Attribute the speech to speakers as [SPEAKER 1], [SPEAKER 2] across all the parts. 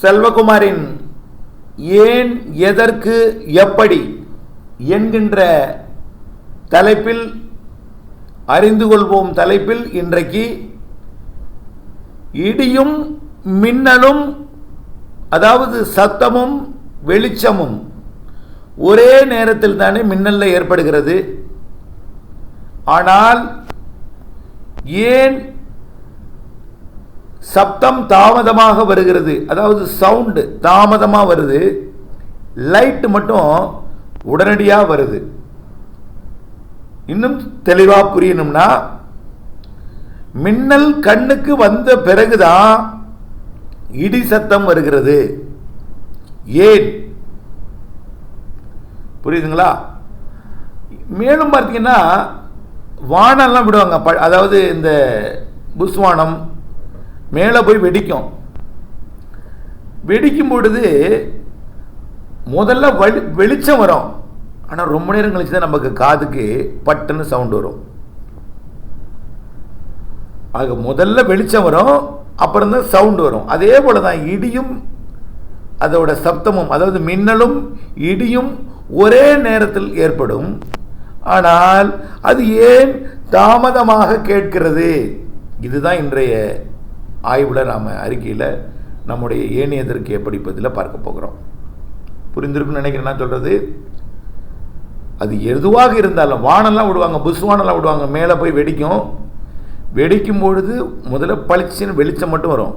[SPEAKER 1] செல்வகுமாரின் ஏன் எதற்கு எப்படி என்கின்ற தலைப்பில் அறிந்து கொள்வோம் தலைப்பில் இன்றைக்கு. இடியும் மின்னலும் அதாவது சத்தமும் வெளிச்சமும் ஒரே நேரத்தில் தானே மின்னலில் ஏற்படுகிறது. ஆனால் ஏன் சப்தம் தாமதமாக வருகிறது. அதாவது சவுண்டு தாமதமாக வருது. லைட் மட்டும் உடனடியாக வருது. இன்னும் தெளிவாக புரியணும்னா மின்னல் கண்ணுக்கு வந்த பிறகுதான் இடி சத்தம் வருகிறது. ஏன்? புரியுதுங்களா? மேலும் பார்த்தீங்கன்னா வானெல்லாம் விடுவாங்க. ப- அதாவது இந்த புஸ்வானம் மேலே போய் வெடிக்கும். வெடிக்கும் பொழுது முதல்ல வெளி வெளிச்சம் வரும். ஆனால் ரொம்ப நேரம் கழிச்சு தான் நமக்கு காதுக்கு பட்டுன்னு சவுண்டு வரும். ஆக முதல்ல வெளிச்சம் வரும் அப்புறம் தான் சவுண்டு வரும். அதே போல தான் இடியும் அதோட சப்தமும் அதாவது மின்னலும் இடியும் ஒரே நேரத்தில் ஏற்படும். ஆனால் அது ஏன் தாமதமாக கேட்கிறது? இதுதான் இன்றைய ஆய்வில் நாம் அறிக்கையில் நம்முடைய ஏனையதற்கு படிப்பதில் பார்க்க போகிறோம். புரிந்திருக்குன்னு நினைக்கிறேன். நான் சொல்கிறது அது எதுவாக இருந்தாலும் வானெல்லாம் விடுவாங்க புஷ் வானெல்லாம் விடுவாங்க மேலே போய் வெடிக்கும். வெடிக்கும் பொழுது முதல்ல பளிச்சுன்னு வெளிச்சம் மட்டும் வரும்.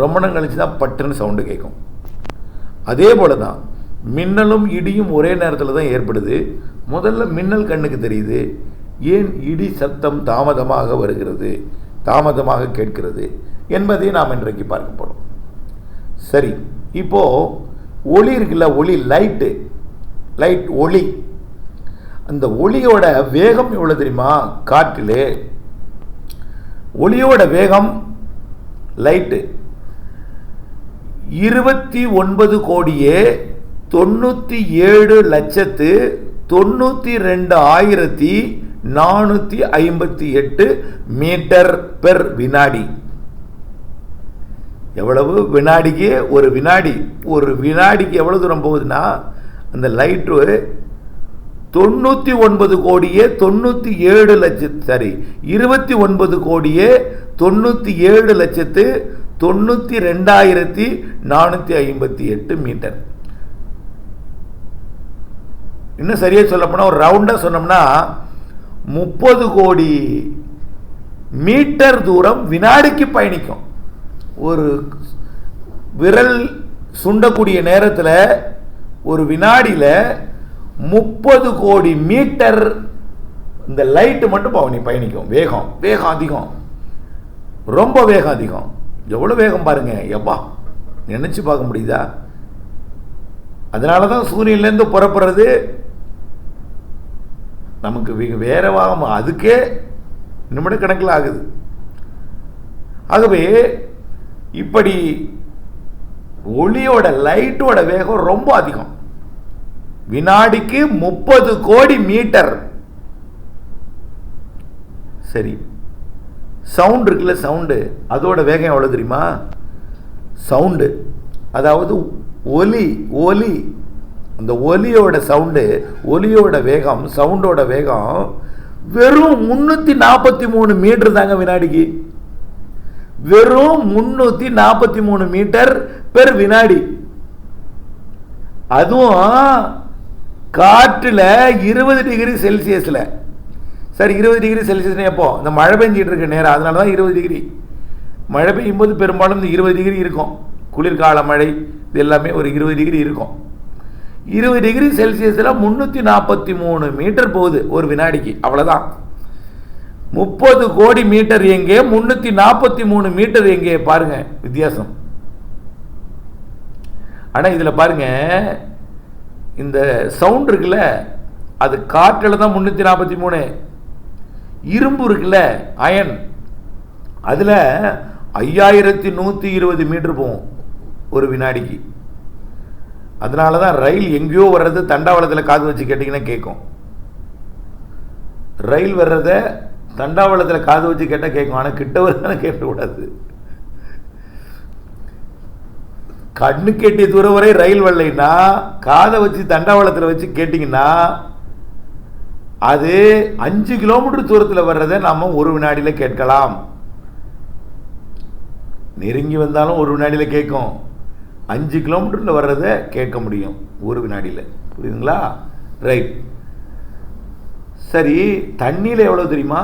[SPEAKER 1] ரொம்ப நேரம் கழிச்சு தான் பட்டுன்னு சவுண்டு கேட்கும். அதே போல தான் மின்னலும் இடியும் ஒரே நேரத்தில் தான் ஏற்படுது. முதல்ல மின்னல் கண்ணுக்கு தெரியுது. ஏன் இடி சத்தம் தாமதமாக வருகிறது? தாமதமாக கேட்கிறது என்பதை நாம் இன்றைக்கு பார்க்கப்படும் சரி இப்போ ஒளி இருக்குல்ல ஒளி லைட்டு லைட் ஒளி. அந்த ஒளியோட வேகம் எவ்வளோ தெரியுமா? காற்றிலே. ஒளியோட வேகம் லைட்டு இருபத்தி ஒன்பது கோடியே தொண்ணூற்றி ஏழு லட்சத்து தொண்ணூற்றி ரெண்டு ஆயிரத்தி நானூற்றி ஐம்பத்தி எட்டு மீட்டர் பெர் வினாடி. எவ்வளவு வினாடிக்கு? ஒரு வினாடி. ஒரு வினாடிக்கு எவ்வளோ தூரம் போகுதுன்னா அந்த லைட்டு தொண்ணூற்றி ஒன்பது கோடியே தொண்ணூற்றி ஏழு லட்சத்து சாரி இருபத்தி ஒன்பது கோடியே தொண்ணூற்றி ஏழு லட்சத்து தொண்ணூற்றி ரெண்டாயிரத்தி நானூற்றி ஐம்பத்தி எட்டு மீட்டர். இன்னும் சரியாக சொல்லப்போனால் ஒரு ரவுண்டாக சொன்னோம்னா முப்பது கோடி மீட்டர் தூரம் வினாடிக்கு பயணிக்கும். ஒரு விரல் சுண்டக்கூடிய நேரத்தில் ஒரு வினாடியில் முப்பது கோடி மீட்டர் இந்த லைட்டு மட்டும் பவனி பயணிக்கும். வேகம் வேகம் அதிகம். ரொம்ப வேகம் அதிகம். எவ்வளோ வேகம் பாருங்க. எப்பா நினச்சி பார்க்க முடியுதா? அதனால தான் சூரியன்லேருந்து புறப்படுறது நமக்கு வே- வேற வாகம் அதுக்கே நிமிட கணக்கில் ஆகுது. ஆகவே இப்படி ஒளியோட லைட்டோட வேகம் ரொம்ப அதிகம். வினாடிக்கு முப்பது கோடி மீட்டர். சரி. சவுண்ட் இருக்குல்ல சவுண்டு? அதோட வேகம் எவ்வளோ தெரியுமா? சவுண்டு. அதாவது ஒலி ஒலி அந்த ஒலியோட சவுண்டு ஒலியோட வேகம் சவுண்டோட வேகம் வெறும் முந்நூற்றி நாற்பத்தி மூணு மீட்டர் தாங்க வினாடிக்கு. வெறும் முந்நூற்றி நாற்பத்தி மூணு மீட்டர் பெர் வினாடி. அதுவும் காற்றில் இருபது டிகிரி செல்சியஸில். சரி இருபது டிகிரி செல்சியஸ்னு எப்போ? இந்த மழை பெஞ்சிட்டு இருக்க நேரம் அதனால தான் இருபது டிகிரி. மழை பெய்யும் போது பெரும்பாலும் இந்த இருபது டிகிரி இருக்கும். குளிர்கால மழை இது எல்லாமே ஒரு இருபது டிகிரி இருக்கும். இருபது டிகிரி செல்சியஸில் முந்நூற்றி நாற்பத்தி மூணு மீட்டர் போகுது ஒரு வினாடிக்கு. அவ்வளோதான் முப்பது கோடி மீட்டர் எங்கே முந்நூற்றி நாற்பத்தி மூணு மீட்டர் எங்கே? பாருங்கள் வித்தியாசம். ஆனால் இதில் பாருங்கள் இந்த சவுண்ட் இருக்குல்ல அது காற்றில் தான் முந்நூற்றி நாற்பத்தி மூணு. இரும்பு இருக்குல்ல அயன். அதில் ஐயாயிரத்தி நூற்றி இருபது மீட்ரு போகும் ஒரு வினாடிக்கு. அதனால தான் ரயில் எங்கேயோ வர்றது தண்டாவளத்தில் காது வச்சு கேட்டிங்கன்னா கேட்கும் ரயில் வர்றத தண்டாவளத்தில் காது வச்சு கேட்டால் கேட்கும் ஆனால் கிட்ட வரதானே கேட்கக்கூடாது. கண்ணு கேட்டிய தூரம் வரை ரயில் வரலைன்னா காதை வச்சு தண்டாவளத்தில் வச்சு கேட்டிங்கன்னா அது அஞ்சு கிலோமீட்டர் தூரத்தில் வர்றதை நாம் ஒரு வினாடியில் கேட்கலாம். நெருங்கி வந்தாலும் ஒரு வினாடியில் கேட்கும். அஞ்சு கிலோமீட்டரில் வர்றதை கேட்க முடியும் ஒரு வினாடியில். புரியுதுங்களா? ரைட் சரி தண்ணியில் எவ்வளோ தெரியுமா?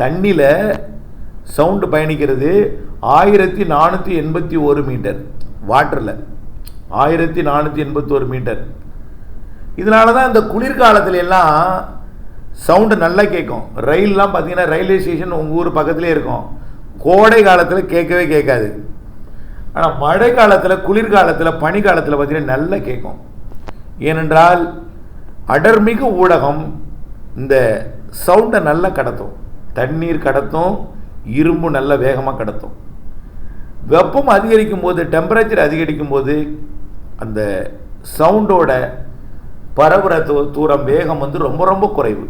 [SPEAKER 1] தண்ணியில் சவுண்டு பயணிக்கிறது ஆயிரத்தி நானூற்றி எண்பத்தி ஒரு மீட்டர் வாட்டரில் ஆயிரத்தி நானூற்றி எண்பத்தி ஒரு மீட்டர் இதனால தான் இந்த குளிர்காலத்துல எல்லாம் சவுண்டு நல்லா கேட்கும். ரயில்லாம் பார்த்தீங்கன்னா ரயில்வே ஸ்டேஷன் உங்கள் ஊர் பக்கத்துலேயே இருக்கும். கோடை காலத்தில் கேட்கவே கேட்காது. ஆனால் மழை காலத்தில் குளிர்காலத்தில் பனி காலத்தில் பார்த்தீங்கன்னா நல்லா கேட்கும் ஏனென்றால் அடர்மிகு ஊடகம் இந்த சவுண்டை நல்லா கடத்தும். தண்ணீர் கடத்தும் இரும்பு நல்ல வேகமாக கடத்தும். வெப்பம் அதிகரிக்கும் போது டெம்பரேச்சர் அதிகரிக்கும் போது அந்த சவுண்டோட பரவுற தூரம் வேகம் வந்து ரொம்ப ரொம்ப குறைவு.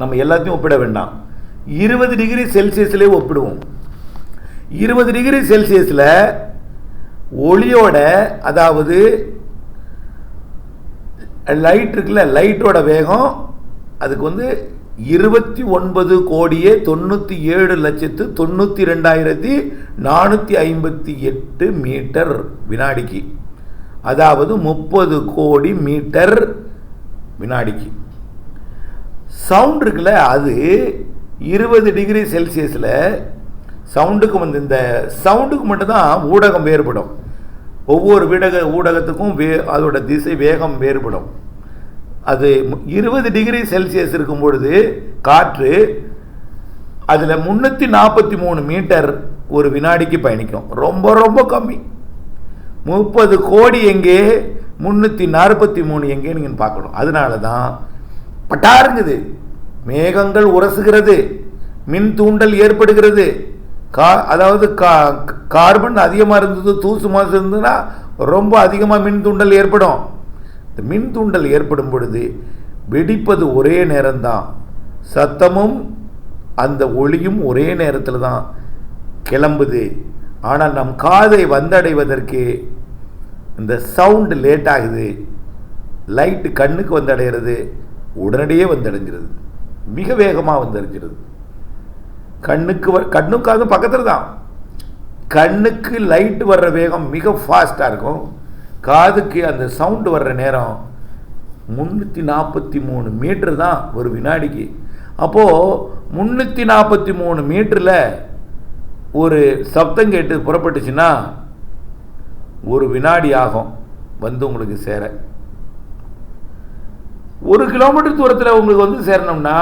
[SPEAKER 1] நம்ம எல்லாத்தையும் ஒப்பிட வேண்டாம். இருபது டிகிரி செல்சியஸ்லேயே ஒப்பிடுவோம். இருபது டிகிரி செல்சியஸில் ஒளியோட அதாவது லைட் இருக்குல்ல லைட்டோட வேகம் அதுக்கு வந்து இருபத்தி ஒன்பது கோடியே தொண்ணூற்றி ஏழு லட்சத்து தொண்ணூற்றி ரெண்டாயிரத்தி நானூற்றி ஐம்பத்தி எட்டு மீட்டர் வினாடிக்கு. அதாவது முப்பது கோடி மீட்டர் வினாடிக்கு. சவுண்ட் இருக்குல்ல அது இருபது டிகிரி செல்சியஸில் சவுண்டுக்கு வந்து இந்த சவுண்டுக்கு மட்டும்தான் ஊடகம் வேறுபடும். ஒவ்வொரு வீடக ஊடகத்துக்கும் வே அதோட திசை வேகம் வேறுபடும். அது இருபது டிகிரி செல்சியஸ் இருக்கும் பொழுது காற்று அதில் முந்நூற்றி நாற்பத்தி மூணு மீட்டர் ஒரு வினாடிக்கு பயணிக்கும். ரொம்ப ரொம்ப கம்மி. முப்பது கோடி எங்கே முந்நூற்றி நாற்பத்தி மூணு எங்கே நீங்கள் பார்க்கணும். அதனால தான் பட்டாருங்குது. மேகங்கள் உரசுகிறது. மின் தூண்டல் ஏற்படுகிறது. கா அதாவது கா கார்பன் அதிகமாக இருந்தது தூசு மாசு இருந்ததுன்னா ரொம்ப அதிகமாக மின் தூண்டல் ஏற்படும். இந்த மின் தூண்டல் ஏற்படும் பொழுது வெடிப்பது ஒரே நேரம்தான். சத்தமும் அந்த ஒளியும் ஒரே நேரத்தில் தான் கிளம்புது. ஆனால் நம் காதை வந்தடைவதற்கு இந்த சவுண்டு லேட் ஆகுது. லைட்டு கண்ணுக்கு வந்தடைகிறது உடனடியே வந்தடைஞ்சிருது. மிக வேகமாக வந்தடைஞ்சிருது. கண்ணுக்கு வ கண்ணுக்காக பக்கத்தில் தான் கண்ணுக்கு லைட் வர்ற வேகம் மிக ஃபாஸ்ட்டாக இருக்கும். காதுக்கு அந்த சவுண்டு வர்ற நேரம் முந்நூற்றி நாற்பத்தி மூணு மீட்ரு தான் ஒரு வினாடிக்கு. அப்போது முந்நூற்றி நாற்பத்தி மூணு மீட்டரில் ஒரு சப்தம் கேட்டு புறப்பட்டுச்சுன்னா ஒரு வினாடி ஆகும் வந்து உங்களுக்கு சேர. ஒரு கிலோமீட்டர் தூரத்தில் உங்களுக்கு வந்து சேரணும்னா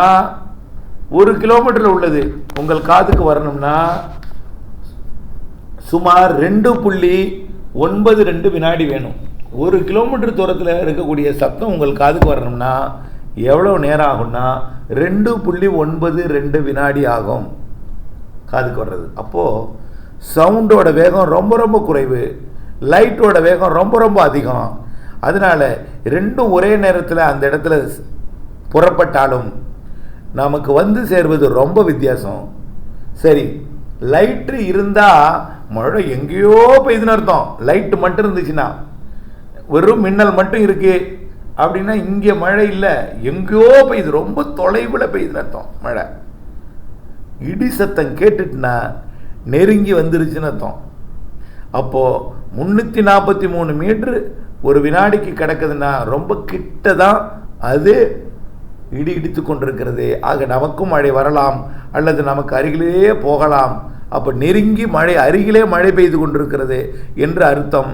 [SPEAKER 1] ஒரு கிலோமீட்டரில் உள்ளது. உங்கள் காதுக்கு வரணும்னா சுமார் ரெண்டு புள்ளி ஒன்பது ரெண்டு வினாடி வேணும். ஒரு கிலோமீட்டர் தூரத்தில் இருக்கக்கூடிய சத்தம் உங்கள் காதுக்கு வரணும்னா எவ்வளோ நேரம் ஆகும்னா ரெண்டு புள்ளி ஒன்பது ரெண்டு வினாடி ஆகும். காதுக்கு வர்றது. அப்போது சவுண்டோட வேகம் ரொம்ப ரொம்ப குறைவு. லைட்டோட வேகம் ரொம்ப ரொம்ப அதிகம். அதனால் ரெண்டும் ஒரே நேரத்தில் அந்த இடத்துல புறப்பட்டாலும் நமக்கு வந்து சேர்வது ரொம்ப வித்தியாசம். சரி லைட்டு இருந்தால் மழை எங்கேயோ பெய்யுதுன்னு அர்த்தம். லைட்டு மட்டும் இருந்துச்சுன்னா வெறும் மின்னல் மட்டும் இருக்குது அப்படின்னா இங்கே மழை இல்லை எங்கேயோ பெய்யுது ரொம்ப தொலைவில் பெய்யுதுன்னு அர்த்தம் மழை. இடி சத்தம் கேட்டுட்டுனா நெருங்கி வந்துருச்சுன்னு அர்த்தம். அப்போது முந்நூற்றி நாற்பத்தி மூணு மீட்ரு ஒரு வினாடிக்கு கிடக்குதுன்னா ரொம்ப கிட்ட தான் அது இடி இடித்து கொண்டிருக்கிறது. ஆக நமக்கும் மழை வரலாம் அல்லது நமக்கு அருகிலேயே போகலாம். அப்போ நெருங்கி மழை அருகிலே மழை பெய்து கொண்டிருக்கிறது என்று அர்த்தம்.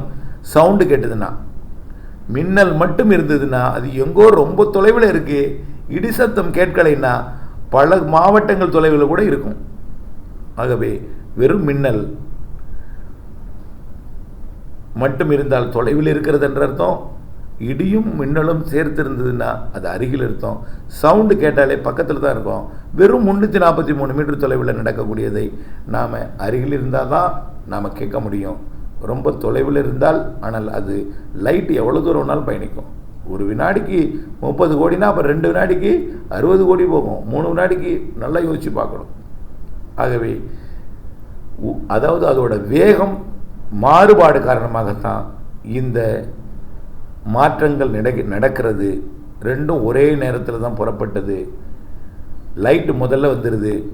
[SPEAKER 1] சவுண்டு கேட்டதுன்னா மின்னல் மட்டும் இருந்ததுன்னா அது எங்கோ ரொம்ப தொலைவில் இருக்குது இடி சத்தம் கேட்கலைன்னா பல மாவட்டங்கள் தொலைவில் கூட இருக்கும். ஆகவே வெறும் மின்னல் மட்டும் இருந்தால் தொலைவில் இருக்கிறது என்ற அர்த்தம். இடியும் மின்னலும் சேர்த்து இருந்ததுன்னா அது அருகில் இருத்தோம் சவுண்டு கேட்டாலே பக்கத்தில் தான் இருக்கும். வெறும் முந்நூற்றி நாற்பத்தி மூணு மீட்டர் தொலைவில் நடக்கக்கூடியதை நாம் அருகில் இருந்தால் தான் நாம் கேட்க முடியும். ரொம்ப தொலைவில் இருந்தால் ஆனால் அது லைட் எவ்வளோ தூரம் வேணாலும் பயணிக்கும். ஒரு வினாடிக்கு முப்பது கோடினா அப்போ ரெண்டு வினாடிக்கு அறுபது கோடி போகும். மூணு வினாடிக்கு நல்லா யோசித்து பார்க்கணும். ஆகவே உ- அதாவது அதோட வேகம் மாறுபாடு காரணமாகத்தான் இந்த மாற்றங்கள் நடக்க நடக்கிறது. ரெண்டும் ஒரே நேரத்தில் தான் புறப்பட்டது. லைட்டு முதல்ல வந்துடுது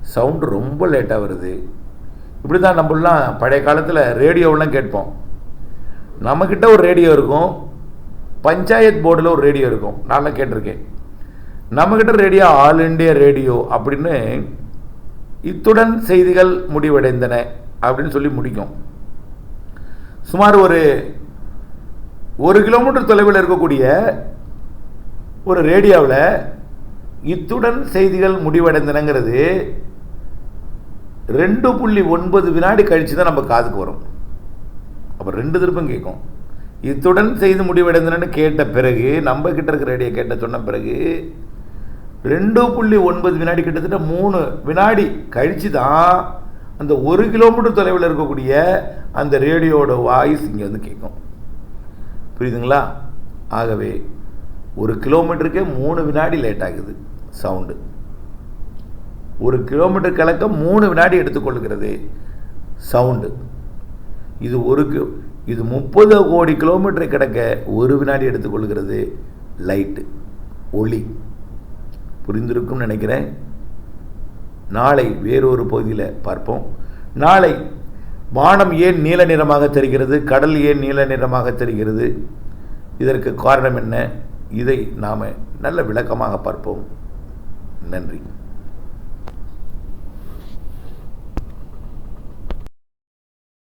[SPEAKER 1] சவுண்டு ரொம்ப லேட்டாக வருது. இப்படி தான் நம்மளாம் பழைய காலத்தில் ரேடியோவெல்லாம் கேட்போம். நம்மக்கிட்ட ஒரு ரேடியோ இருக்கும். பஞ்சாயத் போர்டில் ஒரு ரேடியோ இருக்கும். நான்லாம் கேட்டிருக்கேன். நம்மக்கிட்ட ரேடியோ ஆல் இண்டியா ரேடியோ அப்படின்னு இத்துடன் செய்திகள் முடிவடைந்தன அப்படின்னு சொல்லி முடிக்கும். சுமார் ஒரு ஒரு கிலோமீட்டர் தொலைவில் இருக்கக்கூடிய ஒரு ரேடியோவில் இத்துடன் செய்திகள் முடிவடைந்தனங்கிறது ரெண்டு புள்ளி ஒன்பது வினாடி கழித்து தான் நம்ம காதுக்கு வரும். அப்போ ரெண்டு திருப்பம் கேட்கும். இத்துடன் செய்து முடிவடைந்தனன்னு கேட்ட பிறகு நம்ம கிட்ட இருக்கிற ரேடியோ கேட்ட சொன்ன பிறகு ரெண்டு புள்ளி ஒன்பது வினாடி கிட்டத்தட்ட மூணு வினாடி கழித்து தான் அந்த ஒரு கிலோமீட்டர் தொலைவில் இருக்கக்கூடிய அந்த ரேடியோட வாய்ஸ் இங்கே வந்து கேட்கும். புரியுதுங்களா? ஆகவே ஒரு கிலோமீட்டருக்கே மூணு வினாடி லேட் ஆகுது சவுண்டு. ஒரு கிலோமீட்டர் கலக்க மூணு வினாடி எடுத்துக்கொள்கிறது சவுண்டு. இது ஒரு இது முப்பது கோடி கிலோமீட்டர் கிடக்க ஒரு வினாடி எடுத்துக்கொள்கிறது லைட்டு ஒளி. புரிந்திருக்கும்னு நினைக்கிறேன். நாளை வேறொரு பகுதியில் பார்ப்போம். நாளை வானம் ஏன் நீல நிறமாக தெரிகிறது? கடல் ஏன் நீல நிறமாக தெரிகிறது? இதற்கு காரணம் என்ன? இதை நாம் நல்ல விளக்கமாக பார்ப்போம். நன்றி.